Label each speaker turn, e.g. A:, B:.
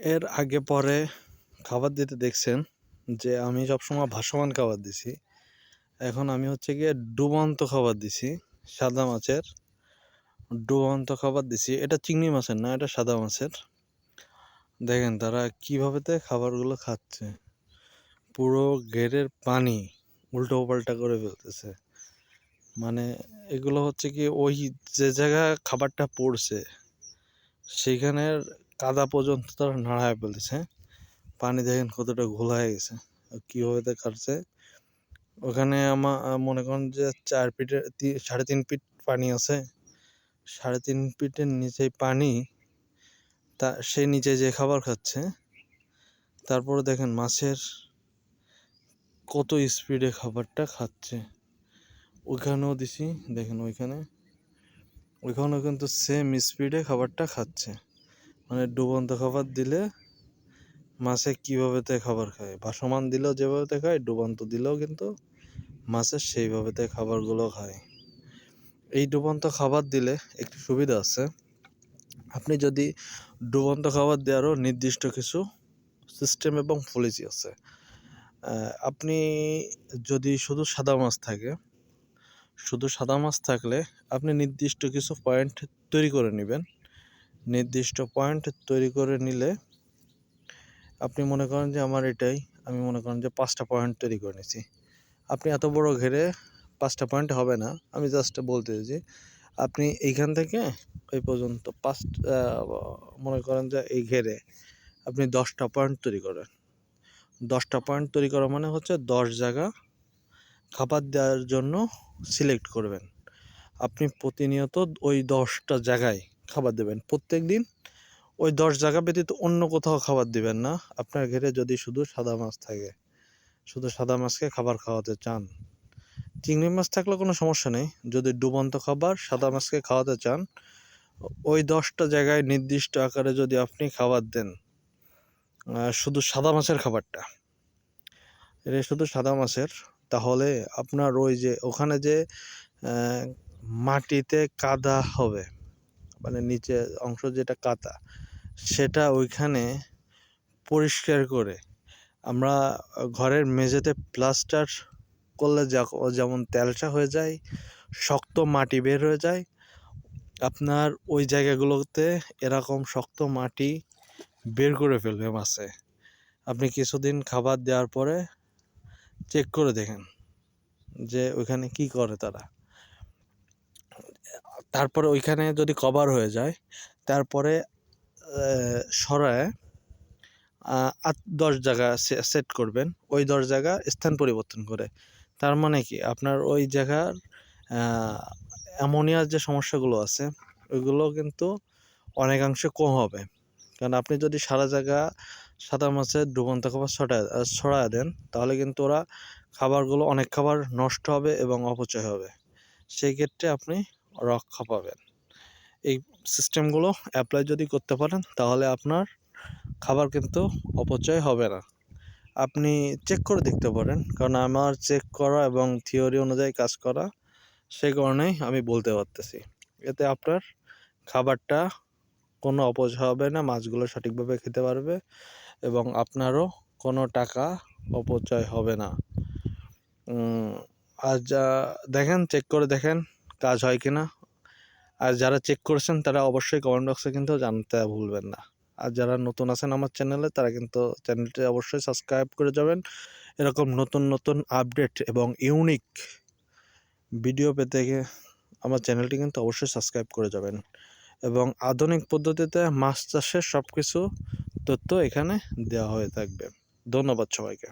A: এর আগে পরে খাবার দিতে দেখছেন যে আমি সবসময় ভাসমান খাবার দিছি। এখন আমি হচ্ছে গিয়ে ডুবন্ত খাবার দিছি, সাদা মাছের। ডুবন্ত খাবার দিছি, এটা চিংড়ি মাছের না, এটা সাদা মাছের। দেখেন তারা কীভাবেতে খাবারগুলো খাচ্ছে। পুরো ঘেরের পানি উল্টো পাল্টা করে ফেলতেছে। মানে এগুলো হচ্ছে কি ওই যে জায়গায় খাবারটা পড়ছে সেইখানের কাদা পর্যন্ত তারা নাড়ায় ফেলতেছে পানি দেখেন কতটা ঘোলা হয়ে গেছে। কীভাবে কাটছে? ওখানে আমার মনে করেন যে চার ফিটের সাড়ে তিন ফিট পানি আছে। সাড়ে তিন ফিটের নিচে পানি, তা, সে নিচে যে খাবার খাচ্ছে, তারপরে দেখেন মাছের কত স্পিডে খাবারটা খাচ্ছে। ওইখানেও দিছি, দেখেন ওইখানে। ওইখানেও কিন্তু সেম স্পিডে খাবারটা খাচ্ছে। মানে ডুবন্ত খাবার দিলে মাছে কীভাবেতে খাবার খায়? ভাসমান দিলেও যেভাবেতে খায়, ডুবন্ত দিলেও কিন্তু মাছের সেইভাবেতে খাবারগুলো খায়। এই ডুবন্ত খাবার দিলে একটি সুবিধা আছে। আপনি যদি ডুবন্ত খাবার দেওয়ারও নির্দিষ্ট কিছু সিস্টেম এবং পলিসি আছে। আপনি যদি শুধু সাদা মাছ থাকে, শুধু সাদা মাছ থাকলে আপনি নির্দিষ্ট কিছু পয়েন্ট তৈরি করে নেবেন। নির্দিষ্ট পয়েন্ট তৈরি করে নিলে আপনি মনে করেন যে আমার এটাই, আমি মনে করেন যে পাঁচটা পয়েন্ট তৈরি করে নিয়েছি আপনি এত বড় ঘেরে পাঁচটা পয়েন্ট হবে না। আমি জাস্ট বলতে চাইছি, আপনি এইখান থেকে ওই পর্যন্ত পাঁচ মনে করেন যে এই ঘেরে আপনি দশটা পয়েন্ট তৈরি করেন। দশটা পয়েন্ট তৈরি করা মানে হচ্ছে দশ জায়গা খাবার দেওয়ার জন্য সিলেক্ট করবেন। আপনি প্রতিনিয়ত ওই দশটা জায়গায় খাবার দেবেন। প্রত্যেক দিন ওই দশ জায়গা ব্যতীত অন্য কোথাও খাবার দিবেন না। আপনার ঘেরে যদি শুধু সাদা মাছ থাকে, শুধু সাদা মাছকে খাবার খাওয়াতে চান, চিংড়ি মাছ থাকলে কোনো সমস্যা নেই। যদি ডুবন্ত খাবার সাদা মাছকে খাওয়াতে চান, ওই দশটা জায়গায় নির্দিষ্ট আকারে যদি আপনি খাবার দেন শুধু সাদা মাছের খাবারটা, এটা শুধু সাদা মাছের, তাহলে আপনার ওই যে ওখানে যে মাটিতে কাদা হবে মানে নিচে অংশ যেটা কাদা সেটা ওইখানে পরিষ্কার করে আমরা ঘরের মেঝেতে প্লাস্টার করলে যেমন তেলচা হয়ে যায়, শক্ত মাটি বের হয়ে যায়, আপনার ওই জায়গাগুলোতে এরকম শক্ত মাটি বের করে ফেলবে মাছে। আপনি কিছুদিন খাবার দেওয়ার পরে চেক করে দেখেন যে ওইখানে কি করে তারা। তারপরে ওইখানে যদি কভার হয়ে যায়, তারপরে সরায় আট, দশ জায়গা সেট করবেন। ওই দশ জায়গা স্থান পরিবর্তন করে। তার মানে কি? আপনার ওই জায়গার অ্যামোনিয়ার যে সমস্যাগুলো আছে, ওইগুলো কিন্তু অনেকাংশে কম হবে। কারণ আপনি যদি সারা জায়গা সাদা মাছের ডুবন্ত খাবার ছড়ায় ছড়ায় দেন, তাহলে কিন্তু ওরা খাবারগুলো অনেক খাবার নষ্ট হবে এবং অপচয় হবে। সেই ক্ষেত্রে আপনি রক্ষা পাবেন। এই সিস্টেমগুলো অ্যাপ্লাই যদি করতে পারেন, তাহলে আপনার খাবার কিন্তু অপচয় হবে না। আপনি চেক করে দেখতে পারেন, কারণ আমার চেক করা এবং থিওরি অনুযায়ী কাজ করা সেই কারণেই আমি বলতে পারতেছি। এতে আপনার খাবারটা কোনো অপচয় হবে না, মাছগুলো সঠিকভাবে খেতে পারবে এবং আপনারও কোনো টাকা অপচয় হবে না। আর যা দেখেন চেক করে দেখেন কাজ হয় কি না আর যারা চেক করেছেন তারা অবশ্যই কমেন্ট বক্সে কিন্তু জানতে ভুলবেন না। আর যারা নতুন আছেন আমার চ্যানেলে তারা কিন্তু চ্যানেলটি অবশ্যই সাবস্ক্রাইব করে যাবেন। এরকম নতুন নতুন আপডেট এবং ইউনিক ভিডিও পেতে আমার চ্যানেলটি কিন্তু অবশ্যই সাবস্ক্রাইব করে যাবেন। এবং আধুনিক পদ্ধতিতে মাছ চাষের সব কিছু তথ্য এখানে দেওয়া হয়ে থাকবে। ধন্যবাদ সবাইকে।